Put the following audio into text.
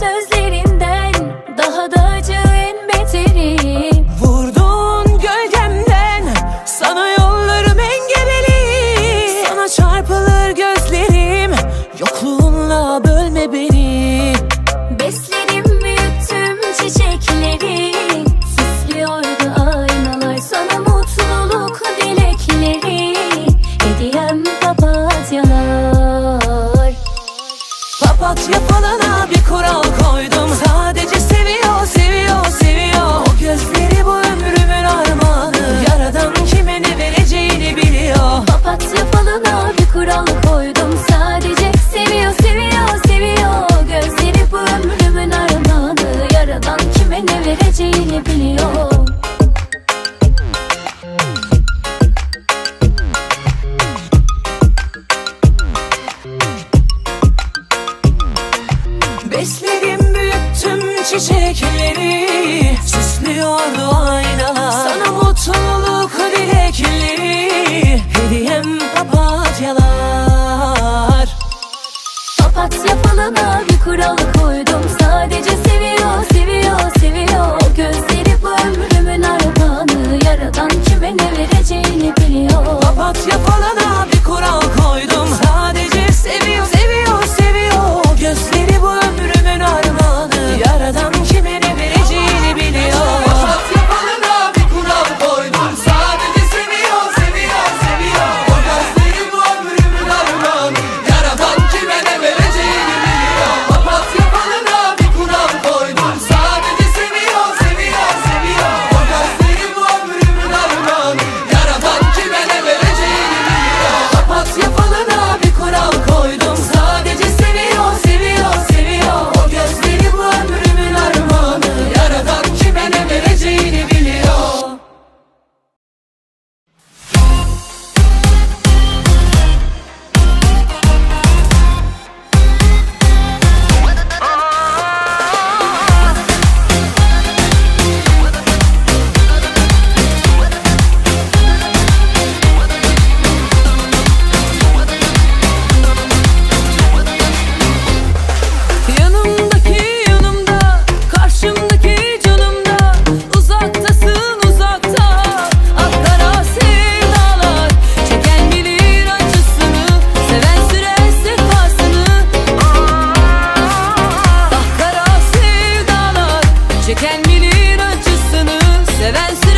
sözlerinden Daha da acı en beteri. Vurdun gölgemden Sana yollarım engebeli. Sana çarpılır gözlerim Yokluğunla bölme beni. Beslerim büyüttüm çiçekleri. Süslüyordu aynalar Sana mutluluk dilekleri. Hediyem papatyalar. Papatya falına bir kural. Kime ne vereceğini biliyor Besledim büyüttüm çiçekleri Süslüyordu aynalar. Sana mutluluk dilekleri Kimin kime ne vereceğini biliyor. Papatya falana bir kural koydum. Sadece Seven